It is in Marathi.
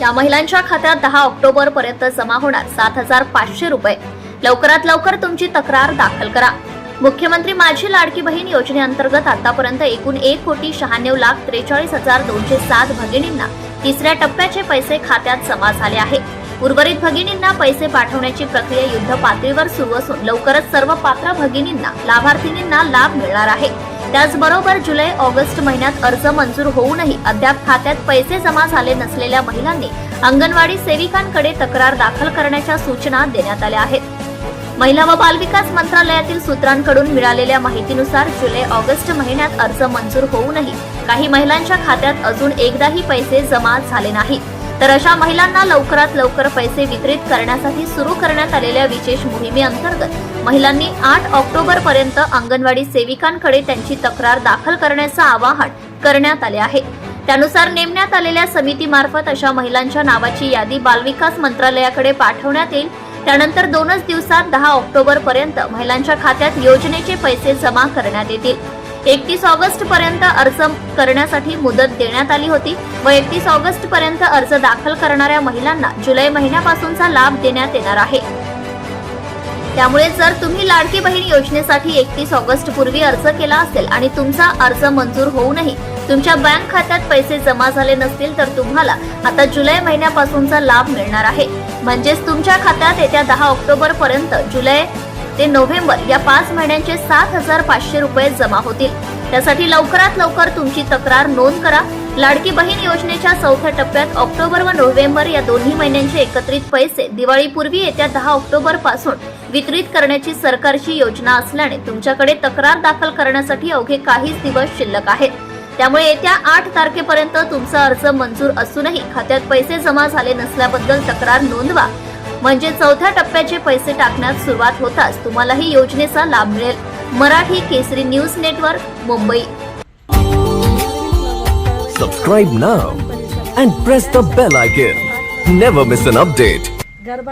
या महिलांच्या खात्यात दहा ऑक्टोबर पर्यंत जमा होणार सात हजार पाचशे रुपये. लवकरात लवकर तुमची तक्रार दाखल करा. मुख्यमंत्री माझी लाडकी बहीण योजनेअंतर्गत आतापर्यंत एकूण एक कोटी शहाण्णव लाख त्रेचाळीस हजार दोनशे सात भगिनींना तिसऱ्या टप्प्याचे पैसे खात्यात जमा झाले आहे. उर्वरित भगिनींना पैसे पाठवण्याची प्रक्रिया युद्ध पातळीवर सुरू असून लवकरच सर्व पात्र भगिनींना लाभार्थींना लाभ मिळणार आहे. त्याचबरोबर जुलै ऑगस्ट महिन्यात अर्ज मंजूर होऊनही अद्याप खात्यात पैसे जमा झाले नसलेल्या महिलांनी अंगणवाडी सेविकांकडे तक्रार दाखल करण्याच्या सूचना देण्यात आल्या आहेत. महिला व बालविकास मंत्रालयातील सूत्रांकडून मिळालेल्या माहितीनुसार जुलै ऑगस्ट महिन्यात अर्ज मंजूर होऊनही काही महिलांच्या खात्यात अजून एकदाही पैसे जमा झाले नाहीत. तर अशा महिलांना लवकरात लवकर पैसे वितरित करण्यासाठी सुरू करण्यात आलेल्या विशेष मोहिमेअंतर्गत महिलांनी आठ ऑक्टोबर पर्यंत अंगणवाडी सेविकांकडे त्यांची तक्रार दाखल करण्याचं आवाहन करण्यात आले आहे. त्यानुसार नेमण्यात आलेल्या समितीमार्फत अशा महिलांच्या नावाची यादी बालविकास मंत्रालयाकडे पाठवण्यात येईल. त्यानंतर दोनच दिवसात दहा ऑक्टोबर पर्यंत महिलांच्या खात्यात योजनेचे पैसे जमा करण्यात येतील. एकतीस ऑगस्ट पर्यंत अर्ज करण्यासाठी मुदत देण्यात आली होती. व एकतीस ऑगस्ट पर्यंत अर्ज दाखल करणाऱ्या महिलांना जुलै महिन्यापासूनचा लाभ देण्यात येणार आहे. त्यामुळे जर तुम्ही लाडकी बहीण योजनेसाठी एकतीस ऑगस्ट पूर्वी अर्ज केला असेल आणि तुमचा अर्ज मंजूर होऊनही तुमच्या बँक खात्यात पैसे जमा झाले नसतील तर तुम्हाला आता जुलै महिन्यापासूनचा लाभ मिळणार आहे. म्हणजेच तुमच्या खात्यात येत्या दहा ऑक्टोबर पर्यंत जुलै ते नोव्हेंबर या पाच महिन्यांचे सात हजार पाचशे रुपये जमा होतील. त्यासाठी लवकरात लवकर तुमची तक्रार नोंद करा. लाडकी बहीण योजनेच्या चौथ्या टप्प्यात ऑक्टोबर व नोव्हेंबर या दोन्ही महिन्यांचे एकत्रित पैसे दिवाळीपूर्वी येत्या दहा ऑक्टोबरपासून वितरित करण्याची सरकारची योजना असल्याने तुमच्याकडे तक्रार दाखल करण्यासाठी अवघे काहीच दिवस शिल्लक आहेत. त्यामुळे येत्या आठ तारखेपर्यंत तुमचा अर्ज मंजूर असूनही खात्यात पैसे जमा झाले नसल्याबद्दल तक्रार नोंदवा. म्हणजे चौथ्या टप्प्याचे पैसे टाकण्यास सुरुवात होताच तुम्हालाही योजनेचा लाभ मिळेल Marathi Kesari news network Mumbai now and press the bell icon. Never miss an update. Garba